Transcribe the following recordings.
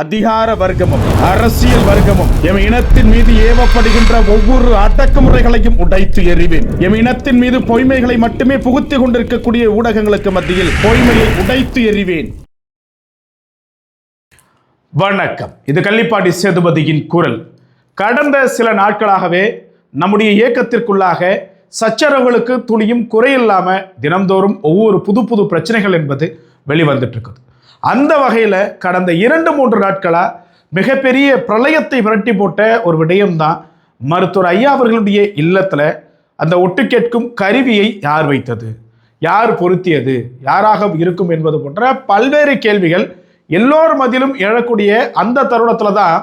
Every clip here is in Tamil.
அதிகார வர்க்கமும் அரசியல் வர்க்கமும் எம் இனத்தின் மீது ஏவப்படுகின்ற ஒவ்வொரு அடக்குமுறைகளையும் உடைத்து எறிவேன். எம் இனத்தின் மீது பொய்மைகளை மட்டுமே புகுத்திக் கொண்டிருக்கக்கூடிய ஊடகங்களுக்கு மத்தியில் பொய்மையை உடைத்து எறிவேன். வணக்கம். இது கள்ளிப்பாடி சேதுபதியின் குரல். கடந்த சில நாட்களாகவே நம்முடைய இயக்கத்திற்குள்ளாக சச்சரவுகளுக்கு துளியும் குறையில்லாம தினம்தோறும் ஒவ்வொரு புது புது பிரச்சனைகள் என்பது வெளிவந்துட்டு இருக்குது. அந்த வகையில் கடந்த இரண்டு மூன்று நாட்களாக மிகப்பெரிய பிரளயத்தை விரட்டி போட்ட ஒரு விடயம்தான் மருத்துவர் ஐயா அவர்களுடைய இல்லத்தில் அந்த ஒட்டு கேட்கும் கருவியை யார் வைத்தது? யார் பொருத்தியது? யாராக இருக்கும் என்பது போன்ற பல்வேறு கேள்விகள் எல்லோர் மதிலும் எழக்கூடிய அந்த தருணத்தில் தான்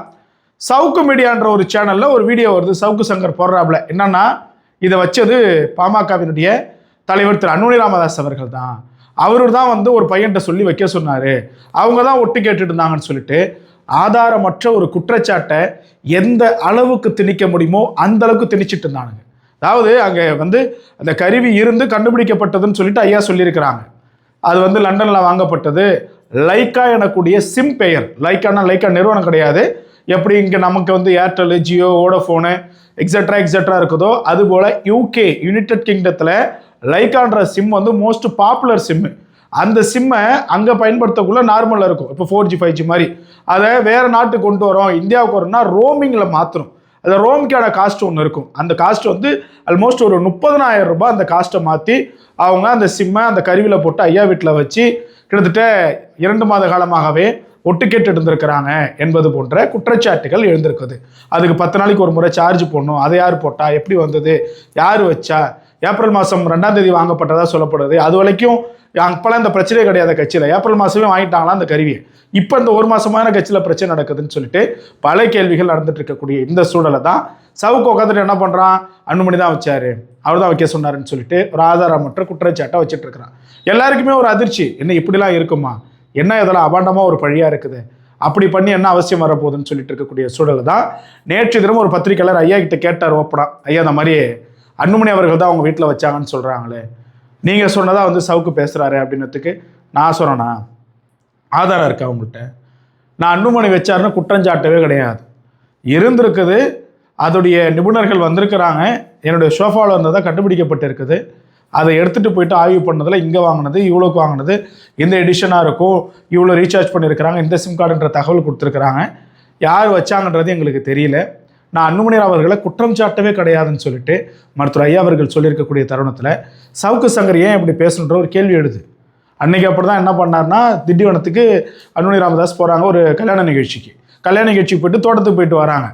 சவுக்கு மீடியான்ற ஒரு சேனலில் ஒரு வீடியோ வருது. சவுக்கு சங்கர் போடுறாப்புல. என்னன்னா இதை வச்சது பாமகவினுடைய தலைவர் திரு அன்புனி ராமதாஸ் அவர்கள் தான் அவரு தான் வந்து ஒரு பையன்கிட்ட சொல்லி வைக்க சொன்னார். அவங்க தான் ஒட்டு கேட்டுட்டு இருந்தாங்கன்னு சொல்லிட்டு ஆதாரமற்ற ஒரு குற்றச்சாட்டை எந்த அளவுக்கு திணிக்க முடியுமோ அந்த அளவுக்கு திணிச்சிட்டு இருந்தானுங்க. அதாவது அங்கே வந்து அந்த கருவி இருந்து கண்டுபிடிக்கப்பட்டதுன்னு சொல்லிட்டு ஐயா சொல்லியிருக்கிறாங்க. அது வந்து லண்டனில் வாங்கப்பட்டது. லைக்கா எனக்கூடிய சிம் பெயர். லைக்கானா லைக்கா நிறுவனம் கிடையாது. எப்படி இங்கே நமக்கு வந்து Airtel Jio Vodafone extra extra இருக்குதோ அதுபோல் யூகே யுனைடெட் கிங்டத்தில் லைக்கான்ற சிம் வந்து மோஸ்ட் பாப்புலர் சிம்மு அந்த சிம்மை அங்கே பயன்படுத்தக்குள்ள நார்மலாக இருக்கும். இப்போ ஃபோர் ஜி ஃபைவ் ஜி மாதிரி. அதை வேறு நாட்டுக்கு கொண்டு வரோம். இந்தியாவுக்கு வரோம்னா ரோமிங்கில் மாற்றணும் அந்த ரோமிக்கான காஸ்ட் ஒன்று இருக்கும். அந்த காஸ்ட் வந்து ஆல்மோஸ்ட் ஒரு முப்பதனாயிரம் ரூபாய் அந்த காஸ்ட்டை மாற்றி அவங்க அந்த சிம்மை அந்த கருவியில் போட்டு ஐயா வீட்டில் வச்சு கிட்டத்தட்ட இரண்டு மாத காலமாகவே ஒட்டு கேட்டு இருந்திருக்கிறாங்க என்பது போன்ற குற்றச்சாட்டுகள் எழுந்திருக்குது. அதுக்கு பத்து நாளைக்கு ஒரு முறை சார்ஜ் போடணும். அதை யார் போட்டா? எப்படி வந்தது? யார் வச்சா? ஏப்ரல் மாதம் ரெண்டாம் தேதி வாங்கப்பட்டதாக சொல்லப்படுது. அது வரைக்கும் அப்போல்லாம் இந்த பிரச்சனையே கிடையாது கட்சியில். ஏப்ரல் மாதமே வாங்கிட்டாங்களா அந்த கருவியை. இப்போ இந்த ஒரு மாதமான கட்சியில் பிரச்சனை நடக்குதுன்னு சொல்லிட்டு பல கேள்விகள் நடந்துட்டு இருக்கக்கூடிய இந்த சூழலை தான் சவுக்கு உட்காந்துட்டு என்ன பண்ணுறான் அன்புமணி தான் வச்சார். அவர் தான் வைக்க சொன்னாருன்னு சொல்லிட்டு ஒரு ஆதாரமற்ற குற்றச்சாட்டை வச்சுட்டு இருக்கிறான். எல்லாருக்குமே ஒரு அதிர்ச்சி. என்ன இப்படிலாம் இருக்குமா? என்ன இதெல்லாம் அபாண்டமாக ஒரு பழியாக இருக்குது? அப்படி பண்ணி என்ன அவசியம் வரப்போகுதுன்னு சொல்லிட்டு இருக்கக்கூடிய சூழலை தான் நேற்று தினம் ஒரு பத்திரிக்கையாளர் ஐயா கிட்ட கேட்டார் ஓப்பனா. ஐயா அந்த மாதிரி அன்புமணி அவர்கள் தான் அவங்க வீட்டில் வச்சாங்கன்னு சொல்கிறாங்களே நீங்கள் சொன்னதாக வந்து சவுக்கு பேசுகிறாரு அப்படின்னதுக்கு நான் சொன்னேன்னா ஆதாரம் இருக்கா அவங்கள்ட்ட நான் அன்புமணி வச்சாருன்னு குற்றஞ்சாட்டவே கிடையாது. இருந்திருக்குது அதோடைய நிபுணர்கள் வந்திருக்கிறாங்க என்னுடைய ஷோஃபாவில் இருந்ததாக கண்டுபிடிக்கப்பட்டிருக்குது. அதை எடுத்துகிட்டு போயிட்டு ஆய்வு பண்ணதில் இங்கே வாங்கினது இவ்வளோக்கு வாங்கினது இந்த எடிஷனாக இருக்கும் இவ்வளோ ரீசார்ஜ் பண்ணியிருக்கிறாங்க இந்த சிம் கார்டுன்ற தகவல் கொடுத்துருக்குறாங்க. யார் வச்சாங்கன்றது எங்களுக்கு தெரியல. நான் அன்புமணியர் அவர்களை குற்றம் சாட்டவே கிடையாதுன்னு சொல்லிட்டு மருத்துவர் ஐயா அவர்கள் சொல்லியிருக்கக்கூடிய தருணத்தில் சவுக்கு சங்கர் ஏன் இப்படி பேசணுன்ற ஒரு கேள்வி எழுது. அன்னைக்கு அப்படி தான் என்ன பண்ணார்னா திண்டிவனத்துக்கு அன்புமணி ராமதாஸ் போகிறாங்க ஒரு கல்யாண நிகழ்ச்சிக்கு. கல்யாண நிகழ்ச்சிக்கு போயிட்டு தோட்டத்துக்கு போயிட்டு வராங்க.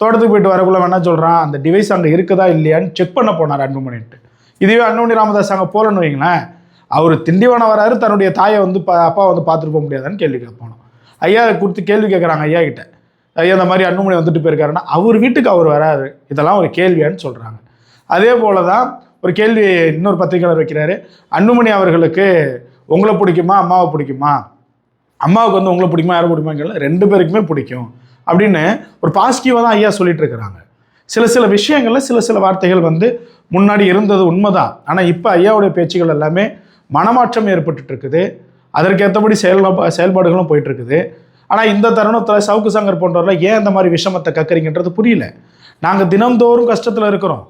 தோட்டத்துக்கு போயிட்டு வரக்குள்ள என்ன சொல்கிறான் அந்த டிவைஸ் அங்கே இருக்குதா இல்லையான்னு செக் பண்ண போனார் அன்புமணின்ட்டு. இதுவே அன்புமணி ராமதாஸ் அங்கே போகலன்னு வைங்களேன் அவர் திண்டிவனம் வராரு தன்னுடைய தாயை வந்து பா அப்பா வந்து பார்த்துட்டு போக முடியாதான்னு கேள்வி கேட்போனோம் ஐயா கொடுத்து கேள்வி கேட்குறாங்க ஐயா கிட்ட. இந்த மாதிரி அன்புமணி வந்துட்டு போயிருக்காருன்னா அவர் வீட்டுக்கு அவர் வராரு. இதெல்லாம் ஒரு கேள்வியான்னு சொல்கிறாங்க அதே போல தான் ஒரு கேள்வி இன்னொரு பத்திரிகையாளர் வைக்கிறாரு. அன்புமணி அவர்களுக்கு உங்களை பிடிக்குமா அம்மாவை பிடிக்குமா? அம்மாவுக்கு வந்து உங்களை பிடிக்குமா யாரை பிடிக்குமா ரெண்டு பேருக்குமே பிடிக்கும் அப்படின்னு ஒரு பாசிட்டிவாக தான் ஐயா சொல்லிட்டு இருக்கிறாங்க. சில சில விஷயங்களில் சில சில வார்த்தைகள் வந்து முன்னாடி இருந்தது உண்மைதான். ஆனால் இப்போ ஐயாவுடைய பேச்சுகள் எல்லாமே மனமாற்றம் ஏற்பட்டுட்டு இருக்குது. அதற்கேற்றபடி செயல் செயல்பாடுகளும் போயிட்டுருக்குது ஆனால் இந்த தருணத்தில் சவுக்கு சங்கர் போன்றவர்கள் ஏன் இந்த மாதிரி விஷமத்தை கக்குறீங்கன்றது புரியல. நாங்கள் தினந்தோறும் கஷ்டத்தில் இருக்கிறோம்.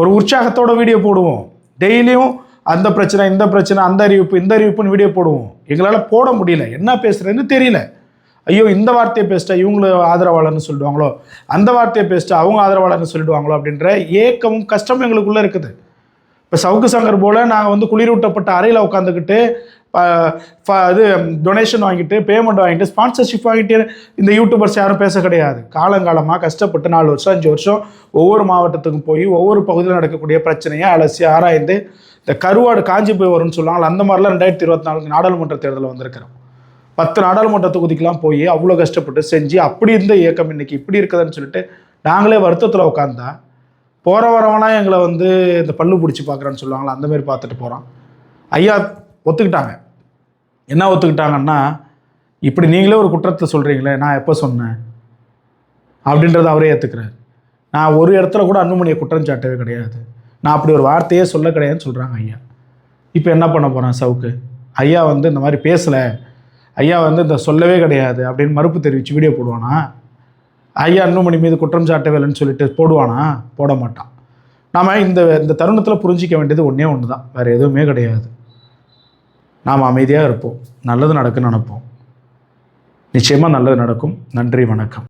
ஒரு உற்சாகத்தோட வீடியோ போடுவோம். டெய்லியும் அந்த பிரச்சனை இந்த பிரச்சனை அந்த அறிவிப்பு இந்த அறிவிப்புன்னு வீடியோ போடுவோம். எங்களால் போட முடியல. என்ன பேசுகிறேன்னு தெரியல. ஐயோ இந்த வார்த்தையை பேசிட்டா இவங்களும் ஆதரவாளர்னு சொல்லிடுவாங்களோ அந்த வார்த்தையை பேசிட்டா அவங்க ஆதரவாளர்னு சொல்லிடுவாங்களோ? அப்படின்ற ஏக்கமும் கஷ்டமும் எங்களுக்குள்ளே இருக்குது. இப்போ சவுக்கு சங்கர் போல் நாங்கள் வந்து குளிரூட்டப்பட்ட அறையில் உட்காந்துக்கிட்டு இது டொனேஷன் வாங்கிட்டு பேமெண்ட் வாங்கிட்டு ஸ்பான்சர்ஷிப் வாங்கிட்டு இந்த யூடியூபர்ஸ் யாரும் பேச கிடையாது. காலங்காலமாக கஷ்டப்பட்டு நாலு வருஷம் அஞ்சு வருஷம் ஒவ்வொரு மாவட்டத்துக்கும் போய் ஒவ்வொரு பகுதியில் நடக்கக்கூடிய பிரச்சனையை அலசி ஆராய்ந்து இந்த கருவாடு காஞ்சி போய் வரும்னு சொல்லுவாங்க அந்த மாதிரிலாம் ரெண்டாயிரத்தி இருபத்தி நாலுக்கு நாடாளுமன்ற தேர்தலில் வந்திருக்கிறோம். பத்து நாடாளுமன்ற தொகுதிக்கெலாம் போய் அவ்வளோ கஷ்டப்பட்டு செஞ்சு அப்படி இருந்த இயக்கம் இன்னைக்கு இப்படி இருக்குதுன்னு சொல்லிட்டு நாங்களே வருத்தத்தில் உட்காந்தா போகிற வரவனா எங்களை வந்து இந்த பல்லு பிடிச்சி பார்க்குறான்னு சொல்லுவாங்களா அந்தமாரி பார்த்துட்டு போகிறான் ஐயா ஒத்துக்கிட்டாங்க. என்ன ஒத்துக்கிட்டாங்கன்னா இப்படி நீங்களே ஒரு குற்றத்தை சொல்கிறீங்களே நான் எப்போ சொன்னேன்? அப்படின்றத அவரே ஏற்றுக்கிறார் நான் ஒரு இடத்துல கூட அன்புமணியை குற்றம் சாட்டவே கிடையாது. நான் அப்படி ஒரு வார்த்தையே சொல்ல கிடையாதுன்னு சொல்கிறாங்க ஐயா. இப்போ என்ன பண்ண போகிறான் சவுக்கு? ஐயா வந்து இந்த மாதிரி பேசலை. ஐயா வந்து இந்த சொல்லவே கிடையாது அப்படின்னு மறுப்பு தெரிவித்து வீடியோ போடுவானா? ஐயா அன்புமணி மீது குற்றம் சாட்டவில்லைன்னு சொல்லிட்டு போடுவானா? போட மாட்டான் நாம் இந்த இந்த தருணத்தில் புரிஞ்சிக்க வேண்டியது ஒன்றே ஒன்று தான் வேறு எதுவுமே கிடையாது. நாம் அமைதியாக இருப்போம். நல்லது நடக்குன்னு நினைப்போம். நிச்சயமாக நல்லது நடக்கும். நன்றி வணக்கம்.